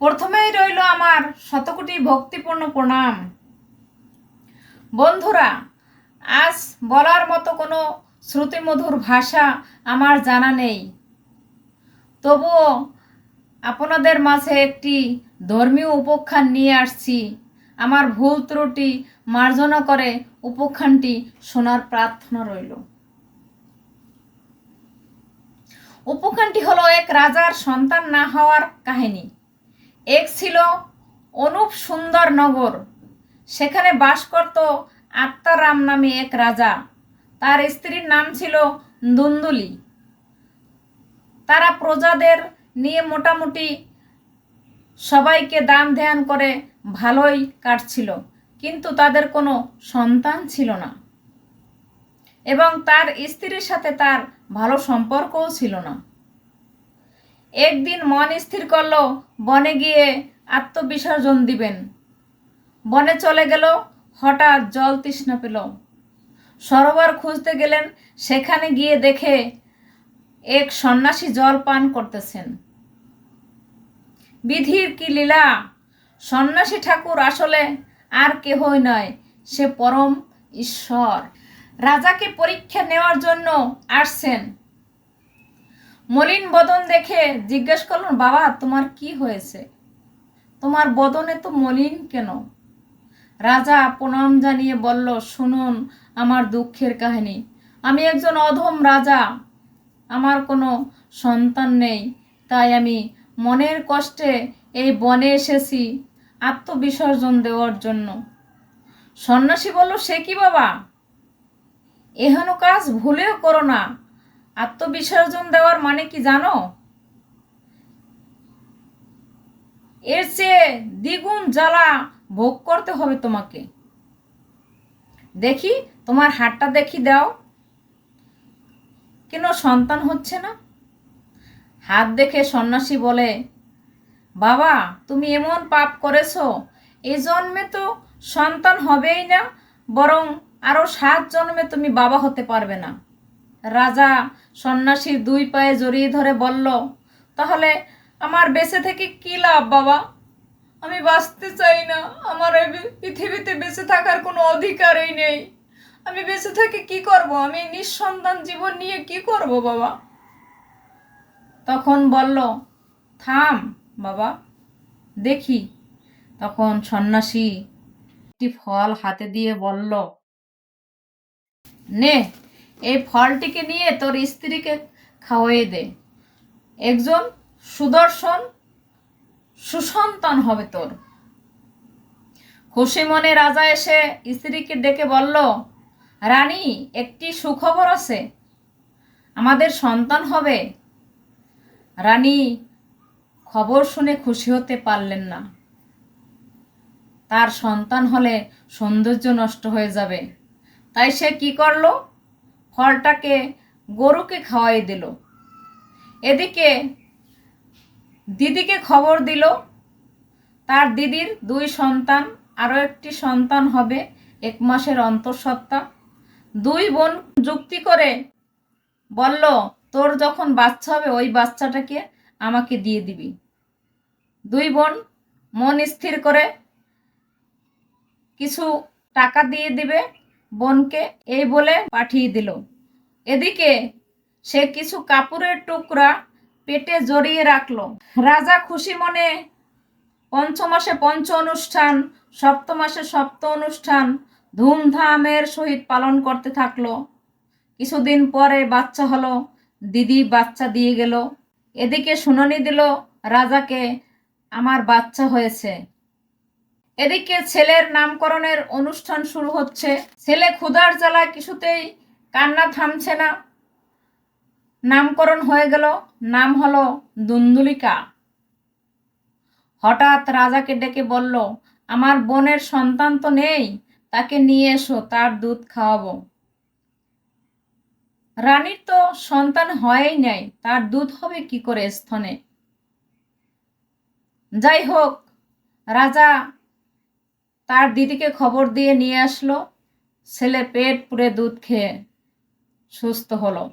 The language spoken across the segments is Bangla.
প্রথমেই রইল আমার শতকোটি ভক্তিপূর্ণ প্রণাম। বন্ধুরা, আজ বলার মতো কোনো শ্রুতিমধুর ভাষা আমার জানা নেই। তবুও আপনাদের মাঝে একটি ধর্মীয় উপখ্যান নিয়ে আসছি। আমার ভুল ত্রুটি মার্জনা করে উপখ্যানটি শোনার প্রার্থনা রইল। উপখ্যানটি হলো এক রাজার সন্তান না হওয়ার কাহিনী। এক ছিল অনুপ সুন্দর নগর। সেখানে বাস করত আত্মারাম নামে এক রাজা। তার স্ত্রীর নাম ছিল দুন্দুলি। তারা প্রজাদের নিয়ে মোটামুটি সবাইকে দান ধ্যান করে ভালোই কাটছিল, কিন্তু তাদের কোনো সন্তান ছিল না। এবং তার স্ত্রীর সাথে তার ভালো সম্পর্কও ছিল না। একদিন মন স্থির করল, বনে গিয়ে আত্মবিসর্জন দিবেন। বনে চলে গেল, হঠাৎ জল তৃষ্ণা পেল। সরোবর খুঁজতে গেলেন, সেখানে গিয়ে দেখে এক সন্ন্যাসী জল পান করতেছেন। বিধির কি লীলা? সন্ন্যাসী ঠাকুর আসলে আর কেহই নয়, সে পরম ঈশ্বর। রাজাকে পরীক্ষা নেওয়ার জন্য আসছেন। মলিন বদন দেখে জিজ্ঞেস করলেন, বাবা, তোমার কি হয়েছে? তোমার বদনে তো মলিন কেন? রাজা প্রণাম জানিয়ে বলল, শুনুন, আমার দুঃখের কাহিনী। আমি একজন অধম রাজা। আমার কোনো সন্তান নেই। তাই আমি মনের কষ্টে এই বনে এসেছি আত্মবিসর্জন দেওয়ার জন্য। সন্ন্যাসী বলল, সে কি বাবা? এহেন কাজ ভুলেও করো না। আত্মবিসর্জন দেওয়ার মানে কি জানো? এর চেয়ে দ্বিগুণ জ্বালা ভোগ করতে হবে তোমাকে। দেখি, তোমার হাতটা দেখি দাও। কেন সন্তান হচ্ছে না? হাত দেখে সন্ন্যাসী বলে, বাবা, তুমি এমন পাপ করেছ, এ জন্মে তো সন্তান হবেই না, বরং আরও সাত জন্মে তুমি বাবা হতে পারবে না। রাজা সন্ন্যাসীর দুই পায়ে জড়িয়ে ধরে বলল, তাহলে আমার বেঁচে থেকে কি লাভ বাবা? আমি বাঁচতে চাই না। আমার এই পৃথিবীতে বেঁচে থাকার কোনো অধিকারই নেই। আমি বেঁচে থেকে কি করব? আমি নিঃসন্তান জীবন নিয়ে কি করব বাবা? তখন বলল, থাম বাবা, দেখি। তখন সন্ন্যাসী একটি ফল হাতে দিয়ে বলল, নে। এই ফলটিকে নিয়ে তোর স্ত্রীকে খাওয়াই দে। একজন সুদর্শন সুসন্তান হবে তোর। খুশি মনে রাজা এসে স্ত্রীকে ডেকে বলল, রানী, একটি সুখবর আছে। আমাদের সন্তান হবে রানী খবর শুনে খুশি হতে পারলেন না। তার সন্তান হলে সৌন্দর্য নষ্ট হয়ে যাবে। তাই সে কি করল? ফলটাকে গরুকে খাওয়াই দিল। এদিকে দিদিকে খবর দিল, তার দিদির দুই সন্তান, আরও একটি সন্তান হবে এক মাসের অন্তঃসত্ত্বা। দুই বোন যুক্তি করে বলল, তোর যখন বাচ্চা হবে, ওই বাচ্চাটাকে আমাকে দিয়ে দিবি। দুই বোন মন স্থির করে কিছু টাকা দিয়ে দিবে বোনকে এই বলে পাঠিয়ে দিল। এদিকে সে কিছু কাপড়ের টুকরা পেটে জড়িয়ে রাখল। রাজা খুশি মনে পঞ্চমাসে পঞ্চ অনুষ্ঠান, সপ্তমাসে সপ্ত অনুষ্ঠান ধুমধামের সহিত পালন করতে থাকল। কিছুদিন পরে বাচ্চা হলো, দিদি বাচ্চা দিয়ে গেল। এদিকে শুনানি দিল, রাজাকে আমার বাচ্চা হয়েছে। এদিকে ছেলের নামকরণের অনুষ্ঠান শুরু হচ্ছে। ছেলে ক্ষুধার জ্বালায় কিছুতেই কান্না থামছে না। নামকরণ হয়ে গেল। নাম হলো দুন্দুলিকা। হঠাৎ রাজাকে ডেকে বলল, আমার বোনের সন্তান তো নেই, তাকে নিয়ে এসো, তার দুধ খাওয়াবো। রানীর তো সন্তান হয়ই নাই, তার দুধ হবে কি করে স্থনে? যাই হোক, রাজা তার দিদিকে খবর দিয়ে নিয়ে আসলো, ছেলে পেট পুড়ে দুধ খেয়ে সুস্থ হলো।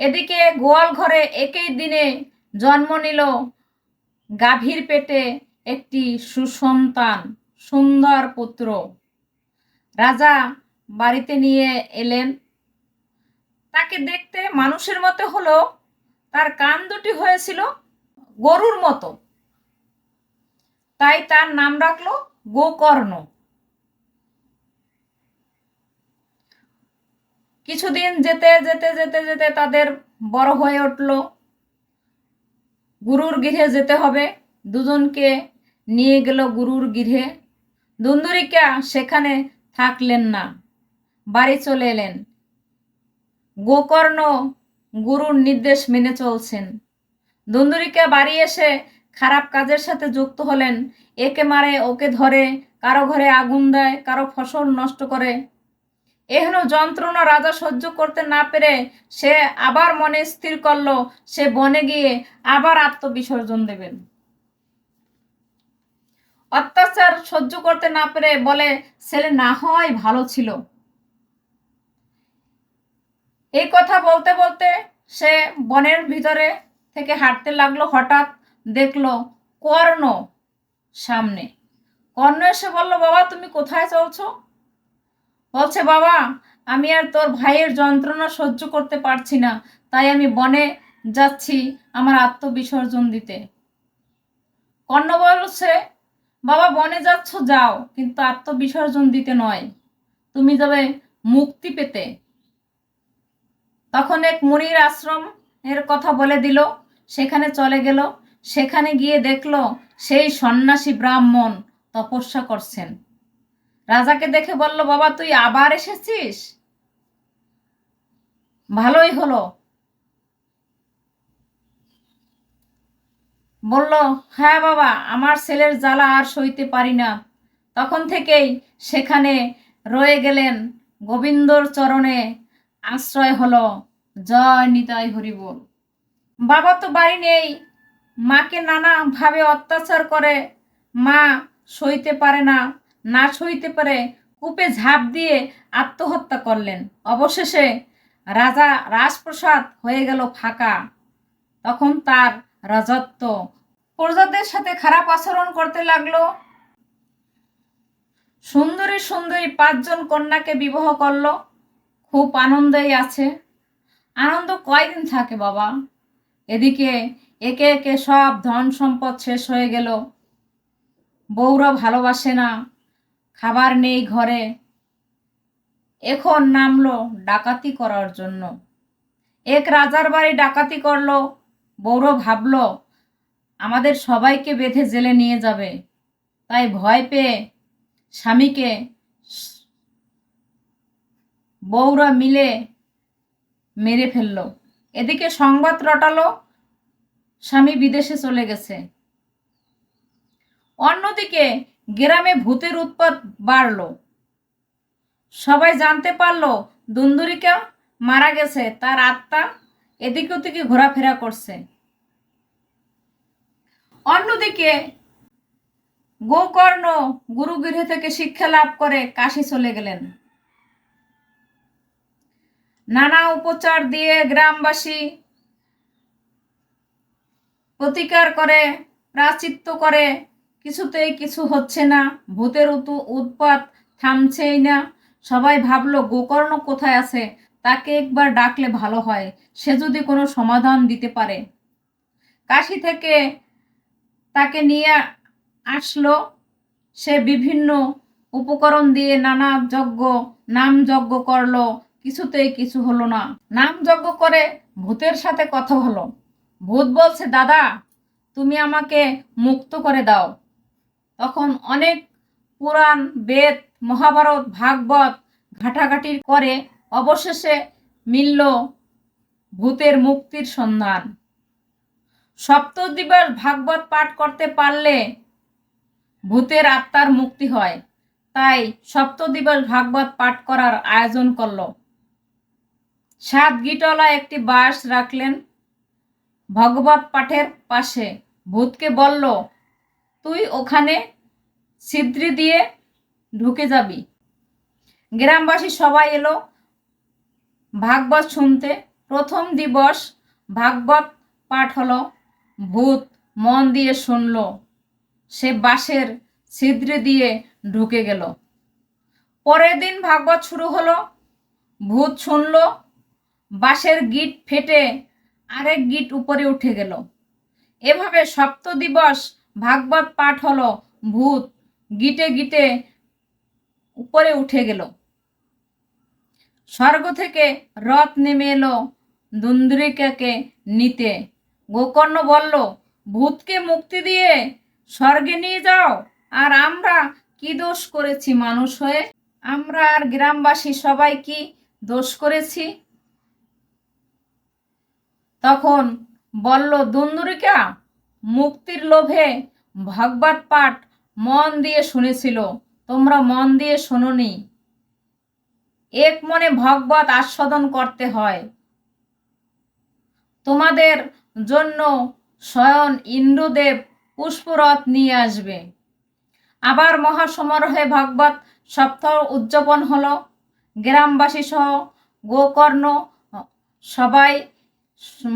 এদিকে গোয়াল ঘরে একই দিনে জন্ম নিল গাভীর পেটে একটি সুসন্তান, সুন্দর পুত্র। রাজা বাড়িতে নিয়ে এলেন। তাকে দেখতে মানুষের মতো হলো, তার কান দুটি হয়েছিল গরুর মতো। তাই তার নাম রাখল গোকর্ণ। কিছুদিন যেতে যেতে যেতে যেতে তাদের বড় হয়ে উঠল। গুরুর গৃহে যেতে হবে। দুজনকে নিয়ে গেল গুরুর গৃহে। দুন্দুরিকা সেখানে থাকলেন না। বাড়ি চলে এলেন। গোকর্ণ গুরুর নির্দেশ মেনে চলছেন। দুন্দুরিকা বাড়ি এসে খারাপ কাজের সাথে যুক্ত হলেন। একে মারে ওকে ধরে, কারও ঘরে আগুন দেয়, কারও ফসল নষ্ট করে। এহেন যন্ত্রণা রাজা সহ্য করতে না পেরে সে আবার মনে স্থির করল, সে বনে গিয়ে আবার আত্মবিসর্জন দেবেন। অত্যাচার সহ্য করতে না পেরে বলে, ছেলে না হয় ভালো ছিল। এই কথা বলতে বলতে সে বনের ভিতরে থেকে হাঁটতে লাগল। হঠাৎ দেখল, কর্ণ সামনে। কর্ণ এসে বলল, বাবা, তুমি কোথায় চলছ? বলছে, বাবা, আমি আর তোর ভাইয়ের যন্ত্রণা সহ্য করতে পারছি না। তাই আমি বনে যাচ্ছি আমার আত্মবিসর্জন দিতে। কর্ণ বলছে, বাবা, বনে যাচ্ছ, যাও, কিন্তু আত্মবিসর্জন দিতে নয়। তুমি যাবে মুক্তি পেতে। তখন এক মুনির আশ্রম এর কথা বলে দিল, সেখানে চলে গেল। সেখানে গিয়ে দেখল সেই সন্ন্যাসী ব্রাহ্মণ তপস্যা করছেন। রাজাকে দেখে বলল, বাবা, তুই আবার এসেছিস? ভালোই হলো। বলল হ্যাঁ বাবা, আমার ছেলের জ্বালা আর সইতে পারি না। তখন থেকেই সেখানে রয়ে গেলেন, গোবিন্দর চরণে আশ্রয় হলো, জয় নিতাই হরিবোল। বাবা, তো বাড়ি নেই। মাকে নানাভাবে অত্যাচার করে। মা সইতে পারে না না সইতে পারে কূপে ঝাঁপ দিয়ে আত্মহত্যা করলেন। অবশেষে রাজা রাজপ্রসাদ হয়ে গেল ফাঁকা। তখন তার রাজত্ব প্রজাদের সাথে খারাপ আচরণ করতে লাগল। সুন্দরী সুন্দরী পাঁচজন কন্যাকে বিবাহ করল। খুব আনন্দেই আছে। আনন্দ কয়দিন থাকে বাবা? এদিকে একে একে সব ধন সম্পদ শেষ হয়ে গেল। বউরা ভালোবাসে না, খাবার নেই ঘরে। এখন নামলো ডাকাতি করার জন্য। এক রাজার বাড়ি ডাকাতি করল বৌর ভাবলো, আমাদের সবাইকে বেঁধে জেলে নিয়ে যাবে। তাই ভয় পেয়ে স্বামীকে বউরা মিলে মেরে ফেলল। এদিকে সংবাদ রটালো স্বামী বিদেশে চলে গেছে। অন্যদিকে গ্রামে ভূতের উৎপাত বাড়ল। সবাই জানতে পারল, দুন্দুরিকা মারা গেছে, তার আত্মা এদিকে ওদিকে ঘোরাফেরা করছে। অন্যদিকে গোকর্ণ গুরুগৃহ থেকে শিক্ষা লাভ করে কাশি চলে গেলেন। নানা উপচার দিয়ে গ্রামবাসী প্রতিকার করে প্রাচিত্য করে, কিছুতেই কিছু হচ্ছে না, ভূতের উতু উৎপাত থামছেই না। সবাই ভাবলো, গোকর্ণ কোথায় আছে? তাকে একবার ডাকলে ভালো হয়, সে যদি কোনো সমাধান দিতে পারে। কাশি থেকে তাকে নিয়ে আসলো, সে বিভিন্ন উপকরণ দিয়ে নানা যজ্ঞ, নাম যজ্ঞ করল, কিছুতেই কিছু হলো না। নাম যজ্ঞ করে ভূতের সাথে কথা হলো। ভূত বলছে, দাদা, তুমি আমাকে মুক্ত করে দাও। তখন অনেক পুরাণ, বেদ, মহাভারত, ভাগবত ঘাটাঘাটি করে অবশেষে মিলল ভূতের মুক্তির সন্ধান। সপ্তদিবস ভাগবত পাঠ করতে পারলে ভূতের আত্মার মুক্তি হয়। তাই সপ্তদিবস ভাগবত পাঠ করার আয়োজন করল। সাত গিটলা একটি বাস রাখলেন। ভগবত পাঠের পাশে। ভূতকে বলল, তুই ওখানে ছিদ্রি দিয়ে ঢুকে যাবি। গ্রামবাসী সবাই এলো ভাগবত শুনতে। প্রথম দিবস ভাগবত পাঠ হলো। ভূত মন দিয়ে শুনল, সে বাঁশের ছিদ্রে দিয়ে ঢুকে গেল। পরের দিন ভাগবত শুরু হলো। ভূত শুনল, বাঁশের গিট ফেটে আরেক গিট উপরে উঠে গেল। এভাবে সপ্ত দিবস ভাগবত পাঠ হলো, ভূত গিটে গিটে উপরে উঠে গেল। স্বর্গ থেকে রথ নেমে এলো দুন্দুরিকাকে নিতে। গোকর্ণ বলল, ভূতকে মুক্তি দিয়ে স্বর্গে নিয়ে যাও, আর আমরা কি দোষ করেছি মানুষ হয়ে? আমরা আর গ্রামবাসী সবাই কি দোষ করেছি? তখন বলল, দুন্দুরিকা, মুক্তির লোভে ভাগবত পাঠ মন দিয়ে শুনেছিল, তোমরা মন দিয়ে শোনোনি। এক মনে ভগবত আস্বাদন করতে হয়। তোমাদের জন্য স্বয়ং ইন্দ্রদেব পুষ্পরথ নিয়ে আসবে। আবার মহাসমারোহে ভাগবত সপ্তাহ উদযাপন হলো। গ্রামবাসী সহ গোকর্ণ সবাই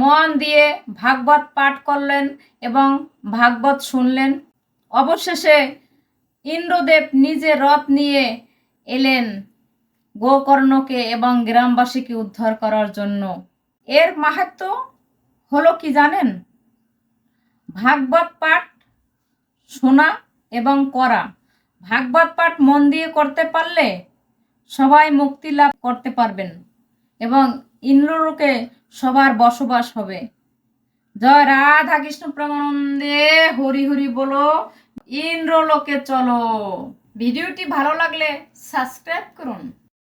মন দিয়ে ভাগবত পাঠ করলেন এবং ভাগবত শুনলেন। অবশেষে ইন্দ্রদেব নিজে রথ নিয়ে এলেন গোকর্ণকে এবং গ্রামবাসীকে উদ্ধার করার জন্য। এর মাহাত্ম হলো কি জানেন? ভাগবত পাঠ শোনা এবং করা। ভাগবত পাঠ মন দিয়ে করতে পারলে সবাই মুক্তি লাভ করতে পারবেন এবং ইন্দ্রলোকে সবার বসবাস হবে। জয় রাধা কৃষ্ণ প্রেমানন্দে, হরি হরি বলো, ইন্দ্রলোকে চলো। ভিডিওটি ভালো লাগলে সাবস্ক্রাইব করুন।